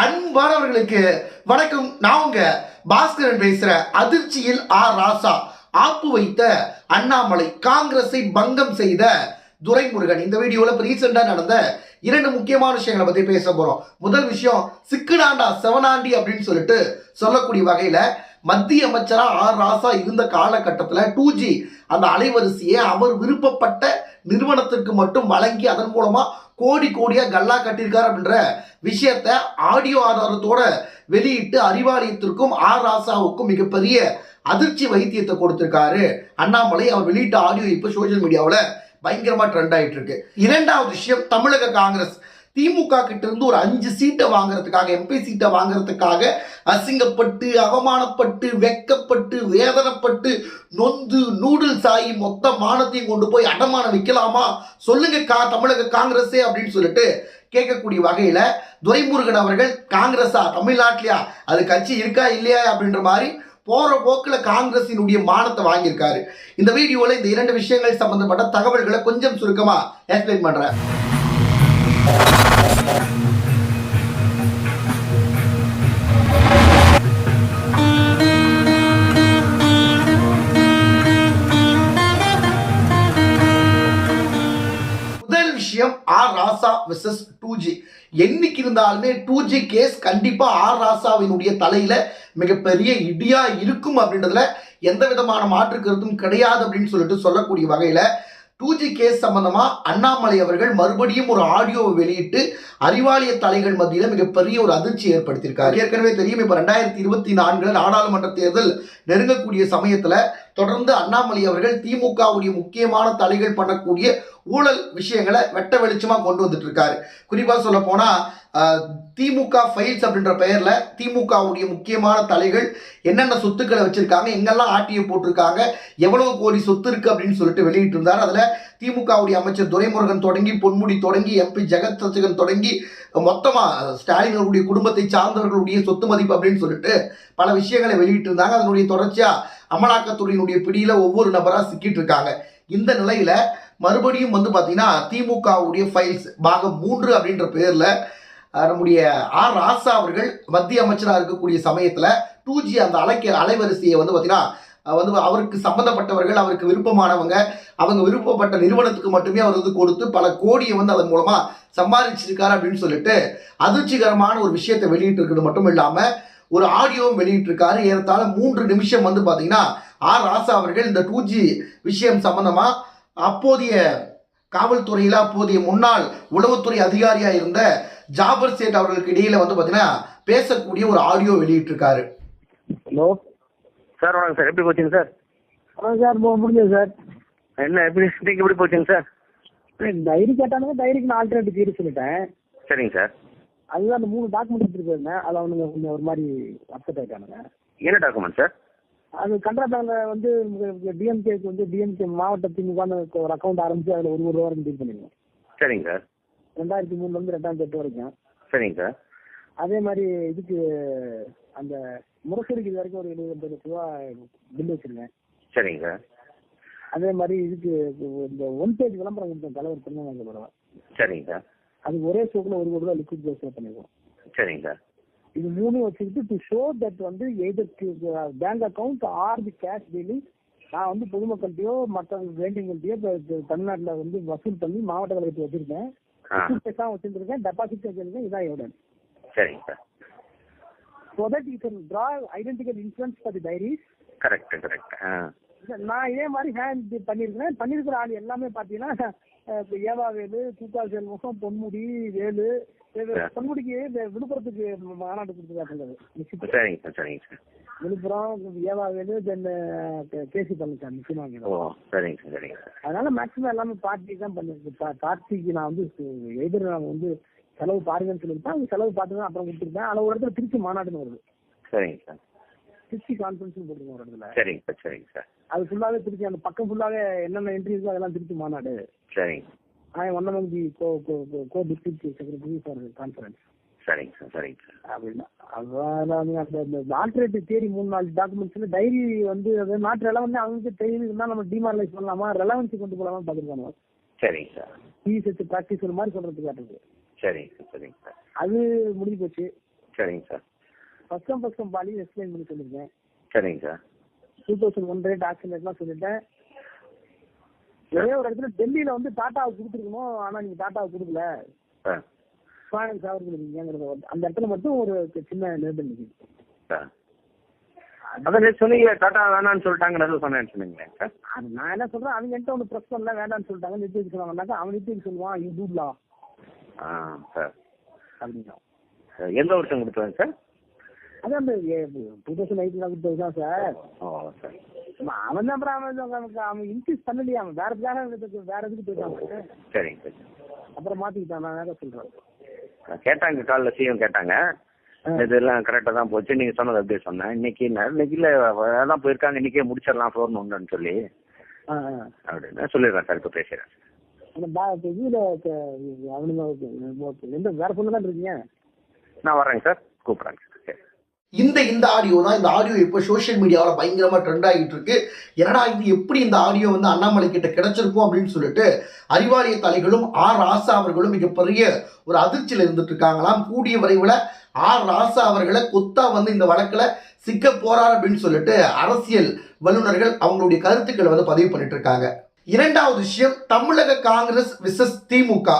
அன்பானவர்களுக்கு வணக்கம். நான் உங்க பாஸ்கரன் பேசுற அதிர்ச்சியில் ஆர் ராசா. ஆப்பு வைத்த அண்ணாமலை காங்கிரஸை பங்கம் செய்த துரைமுருகன். இந்த வீடியோல இப்ப ரீசெண்டா நடந்த இரண்டு முக்கியமான விஷயங்களை பத்தி பேச போறோம். முதல் விஷயம் சிக்குடாண்டா செவனாண்டி அப்படின்னு சொல்லிட்டு சொல்லக்கூடிய வகையில மத்திய அமைச்சரா ஆர் ராசா இருந்த காலகட்டத்தில் டூ ஜி அந்த அலைவரிசையை அவர் விருப்பப்பட்ட நிறுவனத்திற்கு மட்டும் வழங்கி அதன் மூலமா கோடி கோடியா கல்லா கட்டியிருக்காரு அப்படின்ற விஷயத்த ஆடியோ ஆதாரத்தோட வெளியிட்டு அறிவாலயத்திற்கும் ஆர் ராசாவுக்கும் மிகப்பெரிய அதிர்ச்சி வைத்தியத்தை கொடுத்திருக்காரு. அண்ணாமலை அவர் வெளியிட்ட ஆடியோ இப்போ சோஷியல் மீடியாவில் பயங்கரமா ட்ரெண்ட் ஆயிட்டு இருக்கு இரண்டாவது விஷயம் தமிழக காங்கிரஸ். திமுக கிட்ட இருந்து ஒரு அஞ்சு சீட்டை வாங்குறதுக்காக எம்பி சீட்டை வாங்குறதுக்காக அசிங்கப்பட்டு அவமானப்பட்டு வெக்கப்பட்டு வேதனைப்பட்டு நொந்து நூடுல்ஸ் ஆகி மொத்த மானத்தையும் கொண்டு போய் அடமானம் வைக்கலாமா? சொல்லுங்க கா தமிழக காங்கிரஸே அப்படின்னு சொல்லிட்டு கேட்கக்கூடிய வகையில துரைமுருகன் அவர்கள் காங்கிரஸா தமிழ்நாட்டிலயா? அது கட்சி இருக்கா இல்லையா அப்படின்ற மாதிரி போற போக்கில் காங்கிரசினுடைய மானத்தை வாங்கியிருக்காரு. இந்த வீடியோவில் இந்த இரண்டு விஷயங்கள் சம்பந்தப்பட்ட தகவல்களை கொஞ்சம் சுருக்கமா எக்ஸ்பிளைன் பண்றேன். விஷயம் R Raja versus two G என்னைக்கு இருந்தாலுமே டூ ஜி கேஸ் கண்டிப்பாக ஆர் ராசாவினுடைய தலையில் மிகப்பெரிய இடியாக இருக்கும் அப்படின்றதுல எந்த விதமான மாற்று கருத்தும் கிடையாது அப்படின்னு சொல்லிட்டு சொல்லக்கூடிய வகையில் டூ ஜி கேஸ் சம்பந்தமாக அண்ணாமலை அவர்கள் மறுபடியும் ஒரு ஆடியோவை வெளியிட்டு அறிவாலய தலைகள் மத்தியில் மிகப்பெரிய ஒரு அதிர்ச்சி ஏற்படுத்தியிருக்காரு. ஏற்கனவே தெரியும் இப்போ ரெண்டாயிரத்தி இருபத்தி நான்கில் நாடாளுமன்ற தேர்தல் நெருங்கக்கூடிய சமயத்தில் தொடர்ந்து அண்ணாமலை அவர்கள் திமுகவுடைய முக்கியமான தலைகள் பண்ணக்கூடிய ஊழல் விஷயங்களை வெட்ட வெளிச்சமா கொண்டு வந்துட்டு இருக்காரு குறிப்பா சொல்ல போனா திமுக ஃபைல்ஸ் அப்படின்ற பெயர்ல திமுகவுடைய முக்கியமான தலைகள் என்னென்ன சொத்துக்களை வச்சிருக்காங்க எங்கெல்லாம் ஆட்டியை போட்டிருக்காங்க எவ்வளவு கோடி சொத்து இருக்கு அப்படின்னு சொல்லிட்டு வெளியிட்டு இருந்தார் அதுல திமுகவுடைய அமைச்சர் துரைமுருகன் தொடங்கி பொன்முடி தொடங்கி எம்பி ஜெகத் ரசிகன் தொடங்கி மொத்தமா ஸ்டாலின் அவருடைய குடும்பத்தை சார்ந்தவர்களுடைய சொத்து மதிப்பு அப்படின்னு சொல்லிட்டு பல விஷயங்களை வெளியிட்டு இருந்தாங்க அதனுடைய தொடர்ச்சியா அமலாக்கத்துறையினுடைய பிடியில் ஒவ்வொரு நபராக சிக்கிட்டு இருக்காங்க இந்த நிலையில் மறுபடியும் வந்து பார்த்தீங்கன்னா திமுகவுடைய ஃபைல்ஸ் பாகம் மூன்று அப்படின்ற பேரில் நம்முடைய ஆர் ராசா அவர்கள் மத்திய அமைச்சராக இருக்கக்கூடிய சமயத்தில் டூ ஜி அந்த அலைக்க அலைவரிசையை வந்து பார்த்தீங்கன்னா வந்து அவருக்கு சம்பந்தப்பட்டவர்கள் அவருக்கு விருப்பமானவங்க அவங்க விருப்பப்பட்ட நிறுவனத்துக்கு மட்டுமே அவர் வந்து கொடுத்து பல கோடியை வந்து அதன் மூலமாக சம்பாதிச்சிருக்காரு அப்படின்னு சொல்லிட்டு அதிர்ச்சிகரமான ஒரு விஷயத்தை வெளியிட்டு இருக்கிறது மட்டும் இல்லாமல் ஒரு ஆடியோவும் வெளியிட்டிருக்காரு. ஏறத்தாழ மூன்று நிமிஷம் வந்து பாத்தீங்கன்னா ஆர் ராசா அவர்கள் இந்த டூ ஜி விஷயம் சம்பந்தமா அப்போதைய காவல்துறையில அப்போதைய முன்னாள் உளவுத்துறை அதிகாரியா இருந்த ஜாபர் சேட் அவர்களுக்கு இடையில வந்து பாத்தீங்கன்னா பேசக்கூடிய ஒரு ஆடியோ வெளியிட்டிருக்காரு. ஹலோ சார் வணக்கம் சார். எப்படி போச்சுங்க சார்? ஆ சார். முடிஞ்சது சார். என்ன எப்படி எப்படி போச்சுங்க சார்? டைரி கேட்டானுங்க டைரிக்கு நான் ஆல்டர்னேட்டிவ் தீர்வு சொல்லிட்டேன். சரிங்க சார். அதுதான் அந்த மூணு டாக்குமெண்ட் எடுத்துட்டு போயிருந்தேன் அதில் அவனுங்க கொஞ்சம் ஒரு மாதிரி அப்செட் ஆயிட்டானுங்க. என்ன டாக்குமெண்ட் சார் அது பேங்க்ல வந்து டிஎம்கேக்கு வந்து டிஎம்கே மாவட்ட திமுகன்னு ஒரு அக்கௌண்ட் ஆரம்பிச்சு அதில் ஒரு ஒரு ரூபா வரைக்கும் டீல் பண்ணிருக்கோம் சரிங்க சார் ரெண்டாயிரத்தி மூணுல இருந்து ரெண்டாயிரத்தி எட்டு வரைக்கும். சரிங்க சார் அதே மாதிரி இதுக்கு அந்த முரசொலிக்கு இது வரைக்கும் ஒரு எழுபது லட்ச ரூபா பில் வச்சிருக்கேன். சரிங்க சார் அதே மாதிரி இதுக்கு இந்த ஒன் பேஜ் விளம்பரம் கொடுத்தேன் தலைவர் திருநெல்வேலி சரிங்க சார் அது ஒரே ஷோக்கில் ஒரு கோடி ரூபா லிக்விட் பேஸ் பண்ணிருக்கோம் சரிங்க. சார் இது மூணும் வச்சுக்கிட்டு டு ஷோ தட் வந்து either bank account or the cash dealing நான் வந்து பொதுமக்கள்கிட்டயோ மற்ற வேண்டியவங்கள்ட்டயோ இப்போ தமிழ்நாட்டில் வந்து வசூல் பண்ணி மாவட்ட கழகத்தை வச்சிருக்கேன். ஆ. வசூல் பேசா வச்சிருக்கேன் டெபாசிட் வச்சிருக்கேன். இதான் எவிடன்ஸ் சரிங்க sir. So that you can draw identical insurance for the diaries correct correct நான் இதே மாதிரி ஹேண்ட் பண்ணியிருக்கிறேன். பண்ணியிருக்கிற ஆள் எல்லாமே பார்த்தீங்கன்னா அஹ், இப்ப ஏவாவேலு கூக்கால் செல்வம் பொன்முடி வேலு. பொன்முடிக்கு இந்த விழுப்புரத்துக்கு மாநாடு கொடுத்துருக்காங்க சரிங்க சார் சரிங்க சார். விழுப்புரம் ஏவாவேலு தென் கேசி பழனிசாமி முக்கியமாக சரிங்க சார் சரிங்க சார். அதனால மேக்ஸிமம் எல்லாமே பார்ட்டி தான் பண்ணிருக்கு பா- பார்ட்டிக்கு நான் வந்து எதிர நான் வந்து செலவு பாருங்கன்னு சொல்லியிருப்பேன். செலவு பார்த்து தான் அப்புறம் கொடுத்துருப்பேன். அதில் ஒரு இடத்துல திருச்சி மாநாடுன்னு வருது. சரிங்க சார். திருச்சி கான்ஃபரன்ஸ் போட்டுருக்கோம் ஒரு இடத்துல. சரிங்க சார் சரிங்க சார். அது ஃபுல்லாவே திருச்சி அந்த பக்கம் ஃபுல்லாவே என்னென்ன என்ட்ரி இருக்கோ அதெல்லாம் திருச்சி மாநாடு. சரிங்க. among the co co co co district secretary for the conference. சரிங்க சார் சரிங்க சார். அப்படின்னா அதான் அந்த அந்த ஆல்டர்னேட்டிவ் தேரி மூணு நாலு டாக்குமெண்ட்ஸ்ல டைரி வந்து அது நாட் ரெலவெண்ட் அவங்களுக்கு தெரியுது. இருந்தா நம்ம டிமாரலைஸ் பண்ணலாமா? ரெலவன்சி கொண்டு போலாமா பாத்துருக்காங்க சரிங்க சார். பிஎஸ்எச் ப்ராக்டிஸ் ஒரு மாதிரி சொல்றதுக்கு சரிங்க சார் சரிங்க சார். அது முடிஞ்சு போச்சு. சரிங்க சார். ஃபர்ஸ்ட் ஃபர்ஸ்ட் பாலியும் எக்ஸ்பிளைன் பண்ணி சொல்லியிருக்கேன் சரிங்க sir. Two thousand one rate action ரேட்லாம் சொல்லிட்டேன். ஒரே ஒரு இடத்துல டெல்லியில வந்து டாட்டாவுக்கு கொடுத்துருக்கணும் ஆனா நீங்க டாட்டாவுக்கு கொடுக்கல. ஃபைனான்ஸ் அவருக்கு வந்து அந்த இடத்துல மட்டும் ஒரு சின்ன நிக்குது சார் அதான் சொன்னீங்க டாட்டா வேணான்னு சொல்லிட்டாங்கன்னு சொன்னேன்னு சொன்னீங்களே. நான் என்ன சொல்றேன் அவங்க என்கிட்ட ஒன்று ப்ரெஸ் பண்ணல வேண்டாம்னு சொல்லிட்டாங்க நித்தியக்கு சொன்னாங்கன்னாக்கா அவன் நித்தியக்கு சொல்லுவான் யூ டூட்லா ஆ சார். அப்படின்னா சார் எந்த வருஷம் கொடுத்தாங்க சார்? அதான் அந்த தௌசண்ட் எயிட்ல கொடுத்தது தான் சார். ஓ சார். அவன் தான் அப்புறம் அவன் அவன் இன்க்ரீஸ் பண்ணலையே அவன் வேற வேற வேற இதுக்கு போயிட்டான் சரிங்க சார். அப்புறம் மாத்திக்கிட்டான் நான் வேற சொல்றேன். கேட்டாங்க காலைல சிஎம் கேட்டாங்க. இதெல்லாம் கரெக்டாக தான் போச்சு. நீங்கள் சொன்னது அப்படியே சொன்னேன். இன்னைக்கு இன்னைக்கு இல்லை அதான் போயிருக்காங்க இன்னைக்கே முடிச்சிடலாம் ஃபோன் ஒன்றுன்னு சொல்லி. அப்படின்னு சொல்லிடுறேன் சார் இப்போ பேசுகிறேன் இதுல அவனுங்க எந்த வேற பொண்ணு தான் இருக்கீங்க? நான் வரேங்க சார் கூப்பிட்றேங்க இந்த இந்த ஆடியோ தான் இந்த ஆடியோ இப்போ சோஷியல் மீடியாவில் பயங்கரமாக ட்ரெண்ட் ஆகிட்டு இருக்கு. என்னடா இது எப்படி இந்த ஆடியோ வந்து அண்ணாமலை கிட்ட கிடைச்சிருக்கும் அப்படின்னு சொல்லிட்டு அறிவாலய தலைகளும் ஆர் ராசா அவர்களும் மிகப்பெரிய ஒரு அதிர்ச்சியில் இருந்துட்டு இருக்காங்களாம். கூடிய விரைவில் ஆர் ராசா அவர்களை கொத்தா வந்து இந்த வழக்கில் சிக்க போறார் அப்படின்னு சொல்லிட்டு அரசியல் வல்லுநர்கள் அவங்களுடைய கருத்துக்களை வந்து பதிவு பண்ணிட்டு இருக்காங்க. இரண்டாவது விஷயம் தமிழக காங்கிரஸ் விசஸ் திமுக.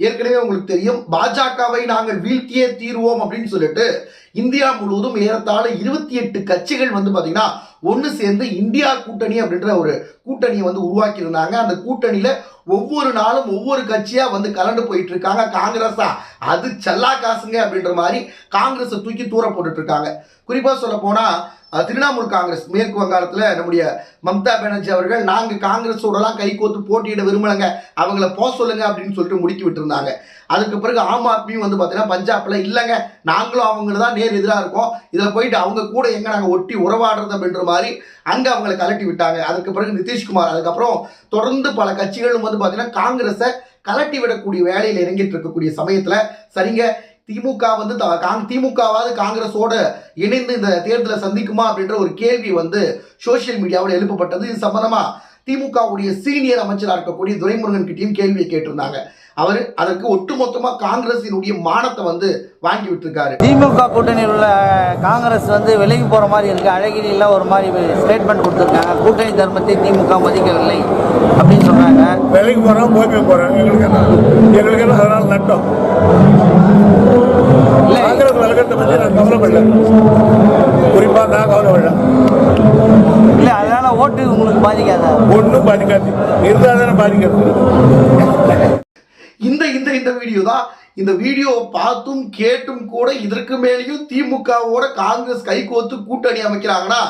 ஏற்கனவே உங்களுக்கு தெரியும் பாஜகவை நாங்கள் வீழ்த்தியே தீர்வோம் அப்படின்னு சொல்லிட்டு இந்தியா முழுவதும் ஏறத்தாழ இருபத்தி எட்டு கட்சிகள் வந்து பாத்தீங்கன்னா ஒன்று சேர்ந்து இந்தியா கூட்டணி அப்படின்ற ஒரு கூட்டணியை வந்து உருவாக்கியிருந்தாங்க. அந்த கூட்டணியில் ஒவ்வொரு நாளும் ஒவ்வொரு கட்சியாக வந்து கலந்து போயிட்டு இருக்காங்க காங்கிரஸா அது செல்லா காசுங்க அப்படின்ற மாதிரி காங்கிரஸை தூக்கி தூர போட்டுட்டு இருக்காங்க குறிப்பாக சொல்ல போனால் திரிணாமுல் காங்கிரஸ் மேற்கு வங்காளத்தில் நம்முடைய மம்தா பானர்ஜி அவர்கள் நாங்கள் காங்கிரஸோடலாம் கை கோத்து போட்டியிட விரும்பலைங்க அவங்கள போக சொல்லுங்க அப்படின்னு சொல்லிட்டு முடுக்கி விட்டுருந்தாங்க. அதுக்கு பிறகு ஆம் ஆத்மியும் வந்து பார்த்தீங்கன்னா பஞ்சாப்பில் இல்லைங்க. நாங்களும் அவங்கள தான் நேர் எதிராக இருக்கோம். இதில் போயிட்டு அவங்க கூட எங்கே நாங்கள் ஒட்டி உறவாடுறது அப்படின்ற மாதிரி அங்கே அவங்களை கலட்டி விட்டாங்க. அதுக்கு பிறகு நிதிஷ்குமார் அதுக்கப்புறம் தொடர்ந்து பல கட்சிகளும் வந்து பார்த்தீங்கன்னா காங்கிரஸை கலட்டி விடக்கூடிய வேலையில் இறங்கிட்டு இருக்கக்கூடிய சமயத்தில் சரிங்க திமுக வந்து திமுகவாவது காங்கிரஸோட இணைந்து இந்த தேர்தலை சந்திக்குமா அப்படின்ற ஒரு கேள்வி வந்து சோஷியல் மீடியாவில் எழுப்பப்பட்டது. இது சம்பந்தமா திமுகவுடைய சீனியர் அமைச்சராக இருக்கக்கூடிய துரைமுருகன் கிட்டயும் கேள்வியை கேட்டிருந்தாங்க. அவர் அதற்கு ஒட்டுமொத்தமா காங்கிரசினுடைய மானத்தை வந்து வாங்கி விட்டுருக்காரு. திமுக கூட்டணியில் உள்ள காங்கிரஸ் வந்து விலகி போகிற மாதிரி இருக்குது அழகிரியில் ஒரு மாதிரி ஸ்டேட்மெண்ட் கொடுத்துருக்காங்க. கூட்டணி தர்மத்தை திமுக மதிக்கவில்லை அப்படின்னு சொல்கிறாங்க வேலைக்கு போகிறோம் போய் போகிறோம் எங்களுக்கு எங்களுக்கு அதனால் நட்டம். இல்லை. காங்கிரஸ் விலகத்தை பற்றி நான் கவலைப்படல. குறிப்பாக நான் கவலைப்படல இல்லை அதனால் ஓட்டு உங்களுக்கு பாதிக்காதா? ஒன்றும் பாதிக்காது. இருந்தால் தானே பாதிக்கிறது இந்த இந்த இந்த வீடியோ தான். இந்த வீடியோவை பார்த்தும் கேட்டும் கூட இதற்கு மேலேயும் திமுகவோட காங்கிரஸ் கைகோத்து கூட்டணி அமைக்கிறாங்கன்னா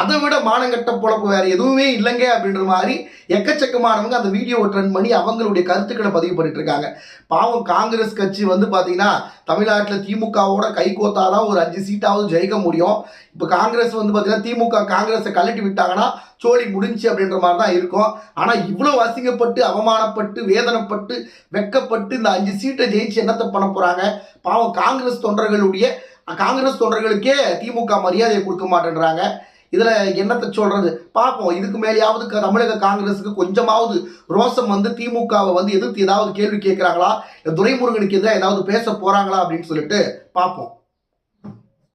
அதை விட மானங்கட்ட பொழப்பு வேற எதுவுமே இல்லைங்க அப்படின்ற மாதிரி எக்கச்சக்கமானவங்க அந்த வீடியோவை ட்ரெண்ட் பண்ணி அவங்களுடைய கருத்துக்களை பதிவு பண்ணிட்டு இருக்காங்க. பாவம் காங்கிரஸ் கட்சி வந்து பார்த்தீங்கன்னா தமிழ்நாட்டில் திமுகவோட கை கோத்தாதான் ஒரு அஞ்சு சீட்டாவது ஜெயிக்க முடியும். இப்போ காங்கிரஸ் வந்து பார்த்தீங்கன்னா திமுக காங்கிரஸை கழட்டி விட்டாங்கன்னா சோழி முடிஞ்சு அப்படின்ற மாதிரி தான் இருக்கும். ஆனால் இவ்வளோ அசிங்கப்பட்டு அவமானப்பட்டு வேதனைப்பட்டு வெக்கப்பட்டு இந்த அஞ்சு சீட்டை ஜெயிச்சு என்னத்தை பண்ண போகிறாங்க பாவம் காங்கிரஸ் தொண்டர்களுடைய காங்கிரஸ் தொண்டர்களுக்கே திமுக மரியாதையை கொடுக்க மாட்டேன்றாங்க. இதில் என்னத்தை சொல்கிறது பார்ப்போம் இதுக்கு மேலேயாவது க- தமிழக காங்கிரஸுக்கு கொஞ்சமாவது ரோசம் வந்து திமுகவை வந்து எதிர்த்து ஏதாவது கேள்வி கேட்குறாங்களா? துரைமுருகனுக்கு எதிராக ஏதாவது பேச போகிறாங்களா அப்படின்னு சொல்லிட்டு பார்ப்போம்